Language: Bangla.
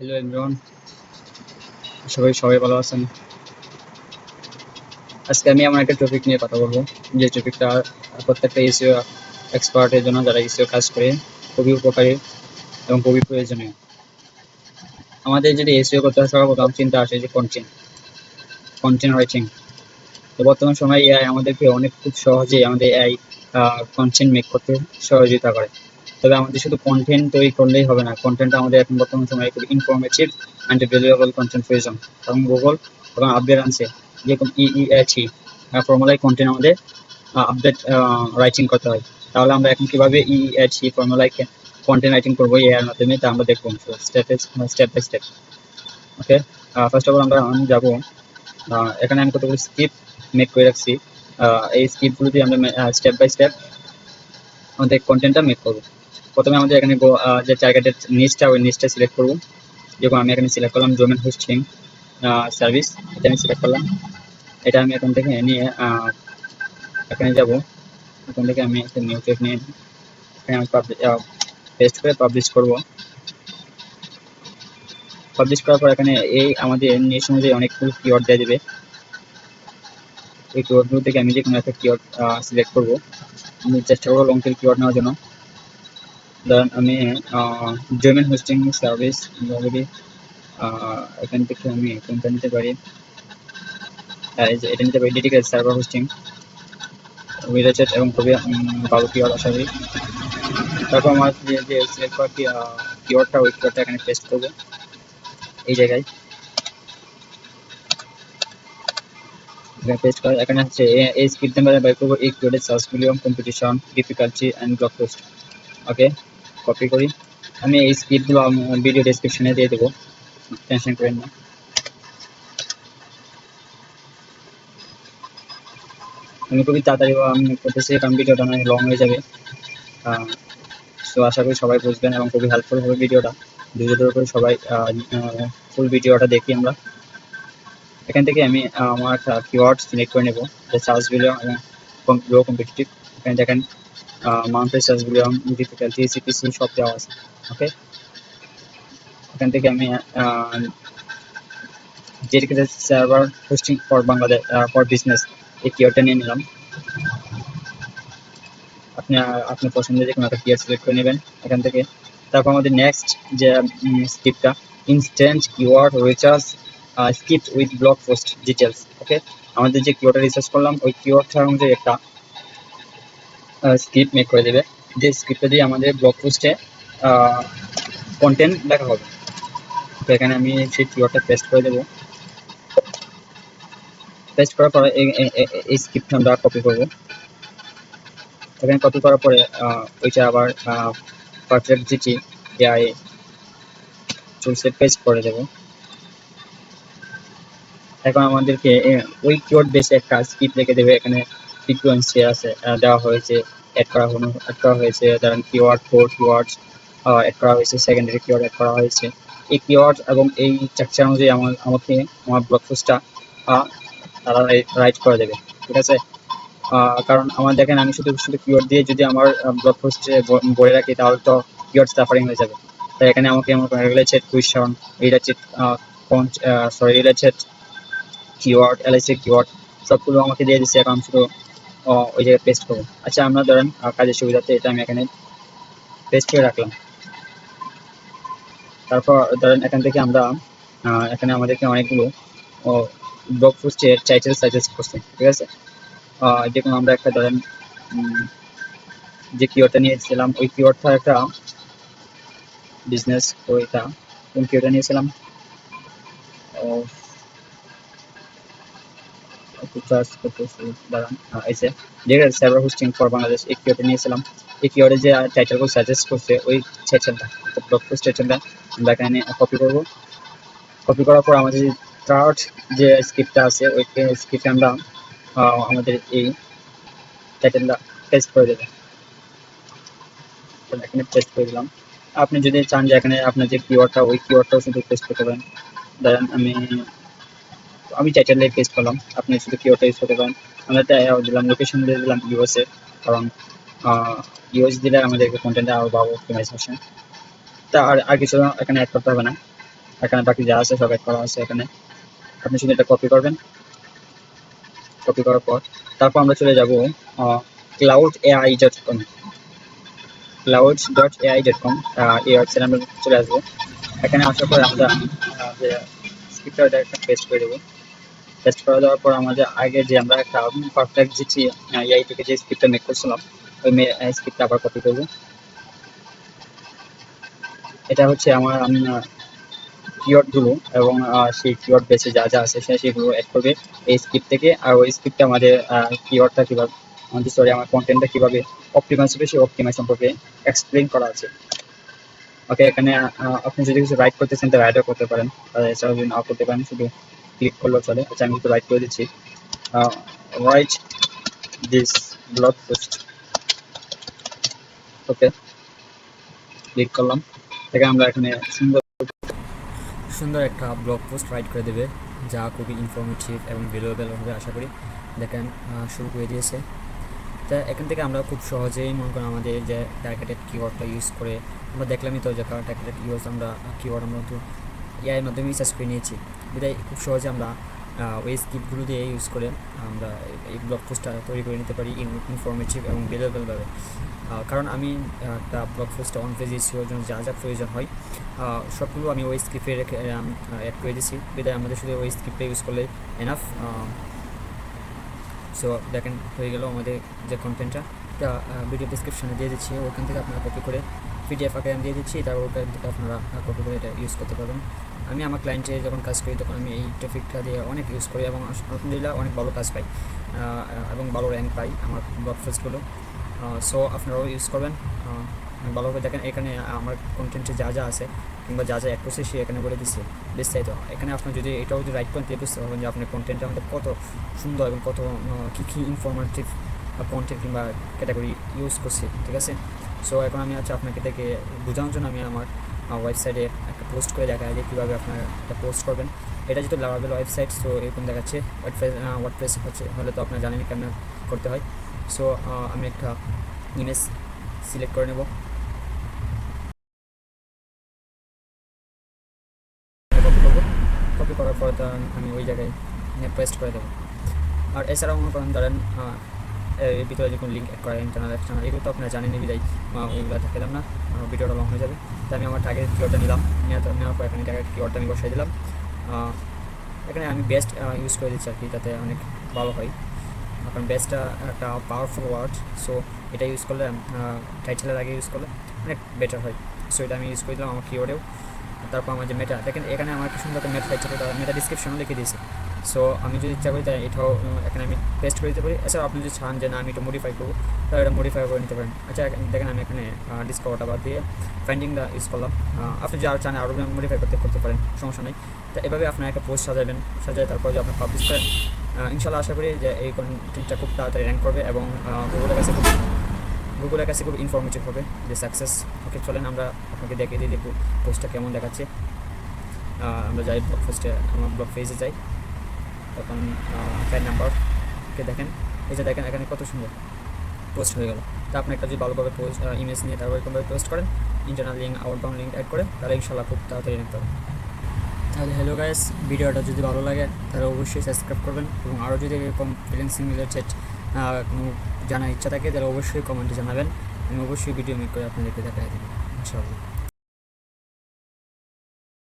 হ্যালো এভরিওয়ান সবাই সবাই ভালো আছেন? আজকে আমি আমার একটা টপিক নিয়ে কথা বলব। যে টপিকটা প্রত্যেকটা এসিও এক্সপার্টের জন্য, যারা এসিও কাজ করে, খুবই উপকারী এবং খুবই প্রয়োজনীয়। আমাদের যদি এসিও করতে হয় সর্বপ্রথম চিন্তা আসে যে কন্টেন্ট কন্টেন্ট রাইটিং তো বর্তমান সময়ে এআই আমাদেরকে অনেক, খুব সহজেই আমাদের এআই কন্টেন্ট মেক করতে সহযোগিতা করে। তবে আমাদের শুধু কন্টেন্ট তৈরি করলেই হবে না। কন্টেন্ট আমাদের এখন বর্তমান সময়ে খুব ইনফরমেটিভ অ্যান্ড ভ্যালুয়েবল কন্টেন্ট প্রয়োজন এবং গুগল এবং আপডেট আনছে। যেরকম ইইএচই ফর্মুলায় কন্টেন্ট আমাদের আপডেট রাইটিং করতে হয়। তাহলে আমরা এখন কীভাবে ইইএচই ফর্মুলায় কন্টেন্ট রাইটিং করব এর মাধ্যমে, তা আমরা দেখব step step by step okay first of all আমরা আমি যাব এখানে আমি কতগুলো স্কিপ মেক করে রাখছি। এই স্কিপগুলো দিয়ে আমরা স্টেপ বাই স্টেপ আমাদের কন্টেন্টটা মেক করব। প্রথমে আমাদের এখানে যে জায়গাটার নিচটা ওই নিচটা সিলেক্ট করব। যেরকম আমি এখানে সিলেক্ট করলাম ডোমেন হোস্টিং সার্ভিস এটা আমি সিলেক্ট করলাম। এটা আমি এখান থেকে নিয়ে এখানে যাব। এখান থেকে আমি একটা নিউ পেজ নিয়ে এখানে আমি পেস্ট করে পাবলিশ করব। পাবলিশ করার পর এখানে এই আমাদের নিচ অনুযায়ী অনেকগুলো কিওয়ার্ড দেওয়া দেবে এই কিওয়ার্ডগুলো থেকে আমি যে কোনো একটা কিওয়ার্ড সিলেক্ট করব। আমি চেষ্টা করব লং টেল কিওয়ার্ড নেওয়ার জন্য। ধরেন আমি ডোমেন হোস্টিং সার্ভিস অলরেডি এখান থেকে আমি কোনটা নিতে পারি এটা নিতে পারি ডেডিকেটেড সার্ভার হোস্টিং রিলেটেড এবং খুবই ভালো কিওয়ার্ড আশা করি। তারপর আমার যে যে সিলেক্ট করা কিওয়ার্ডটা ওই কিওয়ার্ডটা এখানে পেস্ট করব। এই জায়গায়। পেস্ট এখানে হচ্ছে এই স্ক্রিপ্ট করব, এই কিওয়ার্ডের search competition difficulty and blog post okay copy করি। আমি এই স্ক্রিপ্টগুলো ভিডিও ডেসক্রিপশনে দিয়ে দেবো। টেনশন করেন না। আমি খুবই তাড়াতাড়ি আমি কারণ ভিডিওটা অনেক লং হয়ে যাবে। তো আশা করি সবাই বুঝবেন এবং খুবই হেল্পফুল হবে ভিডিওটা ধৈর্য ধরে করে সবাই ফুল ভিডিওটা দেখি আমরা। এখান থেকে আমি আমার কিওয়ার্ড সিলেক্ট করে নেব। সার্চ ভিলিয়ম এবং লো কম্পিটিটিভ এখানে দেখেন mountain search volume difficulty CPC সব দেওয়া আছে ওকে এখান থেকে আমি dedicated server hosting for Bangladesh for business এই কিওয়ার্ডটা নিয়ে নিলাম। আপনি আপনার পছন্দের যে কোনো একটা কিওয়ার্ড সিলেক্ট করে নেবেন এখান থেকে। তারপর আমাদের নেক্সট যে স্ক্রিপ্টটা instant keyword research script with blog post details okay আমাদের যে কিওয়ার্ডটা রিসার্চ করলাম, ওই কিওয়ার্ডটা অনুযায়ী একটা স্ক্রিপ্ট মেক করে দেবে। যে স্ক্রিপ্টটা দিয়ে আমাদের ব্লগ পোস্টে কন্টেন্ট লেখা হবে। তো এখানে আমি সেই কিওয়ার্ডটা পেস্ট করে দেবো। পেস্ট করার পরে এই- এই- এই- এই স্ক্রিপ্ট আমরা কপি করব। এখানে কপি করার পরে ওইটা আবার পারফেক্ট জিটি এআই টুলসে পেস্ট করে দেবো। এখন আমাদেরকে ওই কিওয়ার্ড বেসে একটা স্ক্রিপ্ট রেখে দেবে। এখানে ফ্রিকোয়েন্সি আছে দেওয়া হয়েছে অ্যাড করা হলো অ্যাড করা হয়েছে ধরেন কিওয়ার্ড ফোর কিওয়ার্ড অ্যাড করা হয়েছে সেকেন্ডারি কিওয়ার্ড অ্যাড করা হয়েছে। এই কিওয়ার্ড এবং এই স্ট্রাকচার অনুযায়ী আমার, আমাকে, আমার ব্লগ পোস্টটা তারা রাইট করে দেবে, ঠিক আছে? কারণ আমার দেখেন, আমি শুধু শুধু কিওয়ার্ড দিয়ে যদি আমার ব্লগ পোস্টে বলে রাখি, তাহলে তো কিওয়ার্ড সাফারিং হয়ে যাবে। তাই এখানে আমাকে আমার related question related sorry related keyword LSI keyword সবগুলো আমাকে দিয়ে দিচ্ছে, এখন শুধু ওই জায়গায় পেস্ট করব। আচ্ছা আমরা ধরেন কাজের সুবিধাতে এটা আমি এখানে পেস্ট করে রাখলাম। তারপর ধরেন এখান থেকে আমরা এখানে আমাদেরকে অনেকগুলো ব্লগ পোস্টের টাইটেল সাজেস্ট করছে ঠিক আছে? আহ, যেরকম আমরা একটা ধরেন যে কিওয়ার্ডটা নিয়েছিলাম ওই কিওয়ার্ডটা একটা বিজনেস ওইটা কোন কিওয়ার্ডটা নিয়েছিলাম? একটু সার্চ করতেছি, দাঁড়ান সার্ভার হোস্টিং ফর বাংলাদেশ এই নিয়েছিলাম। এই যে টাইটেলগুলো সাজেস্ট করছে, ওই সেকশনটা ব্লগ পোস্ট আমরা এখানে কপি করব। কপি করার পর আমাদের থার্ড যে স্ক্রিপ্টটা আছে, ওই স্ক্রিপ্টে আমরা আমাদের এই টাইটেলটা পেস্ট করে দেবো। এখানে পেস্ট করে দিলাম। আপনি যদি চান যে এখানে আপনার যে কিওয়ার্ডটা ওই কিওয়ার্ডটাও শুধু পেস্ট করতে পারেন। ধরেন আমি আমি টাইটেলে পেস্ট করলাম। আপনি শুধু কিওয়ার্ডটা ইউজ করতে পারেন। আমরা দিলাম লোকেশন দিয়ে দিলাম ইউএসএ কারণ ইউএস দিলে আমাদেরকে কন্টেন্ট আরও ভালো অপটিমাইজ আসে তা আর আর কিছু এখানে অ্যাড করতে হবে না। এখানে বাকি যা আছে সব অ্যাড করা আছে এখানে। আপনি শুধু এটা কপি করবেন। কপি করার পর, তারপর আমরা চলে যাব Claude AI dot com Claude dot AI dot com এই ওয়েবসাইটে আমরা চলে আসব। এখানে আসার পর আমরা যে স্ক্রিপ্টটা একটা পেস্ট করে দেবো। পেস্ট করে দেওয়ার পর আমাদের আগে যে আমরা একটা পারফেক্ট যেটি এআই থেকে যে স্ক্রিপ্টটা মেক করছিলাম, ওই স্ক্রিপ্টটা আবার কপি করব। এটা হচ্ছে আমার, আমি কিওয়ার্ডগুলো এবং সেই কিওয়ার্ড বেসে যা যা আছে সেগুলো অ্যাড করবে এই স্ক্রিপ্ট থেকে। আর ওই স্ক্রিপ্টে আমাদের কিওয়ার্ডটা কীভাবে আমাদের সরি আমার কন্টেন্টটা কীভাবে অপটিমাইজ হবে সেই অপটিমাইজ সম্পর্কে এক্সপ্লেন করা আছে। ওকে এখানে আপনি যদি কিছু রাইট করতেছেন তো রাইটও করতে পারেন। এছাড়াও যদি নাও করতে পারেন, শুধু ক্লিক করলেও চলে। আচ্ছা আমি একটু রাইট করে দিচ্ছি। Write this blog post okay click করলাম। থেকে আমরা এখানে সুন্দর সুন্দর একটা ব্লগ পোস্ট রাইট করে দেবে, যা খুবই ইনফরমেটিভ এবং ভ্যালুয়েবল হবে, আশা করি। দেখেন শুরু করে দিয়েছে। তা এখান থেকে আমরা খুব সহজেই মনে করেন আমাদের যে টার্গেটেড কিওয়ার্ডটা ইউজ করে, আমরা দেখলামই তো যে টার্গেটেড ইউজ আমরা কিওয়ার্ড আমরা এআইয়ের মাধ্যমে রিসার্চ করে নিয়েছি। বিদায় খুব সহজে আমরা ওই স্ক্রিপ্টগুলো দিয়ে ইউজ করে আমরা এই ব্লগ পোস্টটা তৈরি করে নিতে পারি ইনফরমেটিভ এবং ভ্যালুয়েবলভাবে কারণ আমি একটা ব্লগ পোস্টটা অন পেজ ইউজের জন্য যা যা প্রয়োজন হয় সবগুলো আমি ওই স্ক্রিপ্টে রেখে অ্যাড করে দিয়েছি। বিদায় আমাদের শুধু ওই স্ক্রিপ্টে ইউজ করলে এনাফ সো দেখেন হয়ে গেল আমাদের যে কন্টেন্টটা ভিডিও ডিসক্রিপশনে দিয়ে দিচ্ছি, ওখান থেকে আপনারা কপি করে পিডিএফ আকারে আমি দিয়ে দিচ্ছি তারপর থেকে আপনারা কপি করে এটা ইউজ করতে পারবেন। আমি আমার ক্লায়েন্টে যখন কাজ করি, তখন আমি এই টপিকটা দিয়ে অনেক ইউজ করি এবং আলহামদুলিল্লাহ অনেক ভালো কাজ পাই এবং ভালো র্যাঙ্ক পাই আমার ব্লগ পোস্টগুলো সো আপনারাও ইউজ করবেন। ভালোভাবে দেখেন, এখানে আমার কন্টেন্টে যা যা আছে, কিংবা যা যা অ্যাড করছে সে এখানে বলে দিচ্ছে বিস্তারিত। এখানে আপনার যদি এটাও যদি রাইট পয়েন্ট দিয়ে বুঝতে পারবেন যে আপনার কন্টেন্টটা আমাদের কত সুন্দর এবং কত কী কী ইনফরমেটিভ কন্টেন্ট কিংবা ক্যাটাগরি ইউজ করছে, ঠিক আছে? সো এখন আমি হচ্ছে আপনাকে থেকে বোঝানোর জন্য আমি আমার ওয়েবসাইটে একটা পোস্ট করে দেখা যে কীভাবে আপনারা একটা পোস্ট করবেন। এটা যেহেতু লাভাবেল ওয়েবসাইট সো এরকম দেখাচ্ছে ওয়ার্ডপ্রেস ওয়ার্ডপ্রেস হচ্ছে, হলে তো আপনারা জানেন কেমন করতে হয়। সো আমি একটা ইমেজ সিলেক্ট করে নেব। কপি করার পর আমি ওই জায়গায় পেস্ট করে দেবো। আর এছাড়াও মনে করেন ধরেন ভিতরে যে কোনো লিঙ্ক অ্যাড করা ইন্টারনাল এক্সটার্নাল এগুলো তো আপনারা জানেন বিদায়। ওইগুলো দেখালাম না ভিডিওটা লং হয়ে যাবে। তো আমি আমার টার্গেট কিওয়ার্ডটা নিলাম, নেওয়ার পর এখানে টার্গেট কিওয়ার্ডটা আমি বসাই দিলাম। এখানে আমি বেস্ট ইউজ করে দিচ্ছি আর কি, যাতে অনেক ভালো হয়। কারণ বেস্টটা একটা পাওয়ারফুল ওয়ার্ড সো এটা ইউজ করলে টাইটেলের আগে ইউজ করলে অনেক বেটার হয়। সো এটা আমি ইউজ করে দিলাম আমার কিওয়ার্ডেও তারপর আমার যে মেটা দেখেন এখানে আমার কি সুন্দর মেটা ওটা মেটা ডিসক্রিপশনও লিখে দিয়েছে। সো আমি যদি ইচ্ছা করি তাই এটাও এখানে আমি পেস্ট করে দিতে পারি। এছাড়াও আপনি যদি চান যে, না, আমি এটা মডিফাই করব, তাহলে এটা মডিফাই করে নিতে পারেন। আচ্ছা দেখেন আমি এখানে ডিসকভারটা বাদ দিয়ে ফাইন্ডিংটা ইউজ করলাম আপনি যা চান আরও মডিফাই করতে করতে পারেন, সমস্যা নেই। তো এভাবে আপনার একটা পোস্ট সাজাবেন, সাজায় তারপর যে আপনার পাবলিশ করেন ইনশাল্লাহ আশা করি যে, এই কন্টেন্টটা খুব তাড়াতাড়ি র্যাঙ্ক করবে এবং গুগলের কাছে খুব গুগলের কাছে খুব ইনফরমেটিভ হবে যে সাকসেস ওকে চলেন আমরা আপনাকে দেখিয়ে দিই দেখব পোস্টটা কেমন দেখাচ্ছে। আমরা যাই ব্লগ পোস্টে আমার ব্লগ পেজে যাই। তখন ফ্যান নাম্বারকে দেখেন, এই যে দেখেন, এখানে কত সুন্দর পোস্ট হয়ে গেল। তা আপনি একটা যদি ভালোভাবে পোস্ট ইমেজ নিয়ে তারপর এরকমভাবে পোস্ট করেন internal link outbound link add করে, তাহলে ইনশাল্লাহ খুব তাড়াতাড়ি নিতে হবে তাহলে হ্যালো গাইস ভিডিওটা যদি ভালো লাগে, তাহলে অবশ্যই সাবস্ক্রাইব করবেন এবং আরও যদি এরকম ফ্রিল্যান্সিং রিলেটেড কোনো জানার ইচ্ছা থাকে, তাহলে অবশ্যই কমেন্টে জানাবেন। আমি অবশ্যই ভিডিও মেক করে আপনাদেরকে দেখাই দেবো, ইনশাআল্লাহ।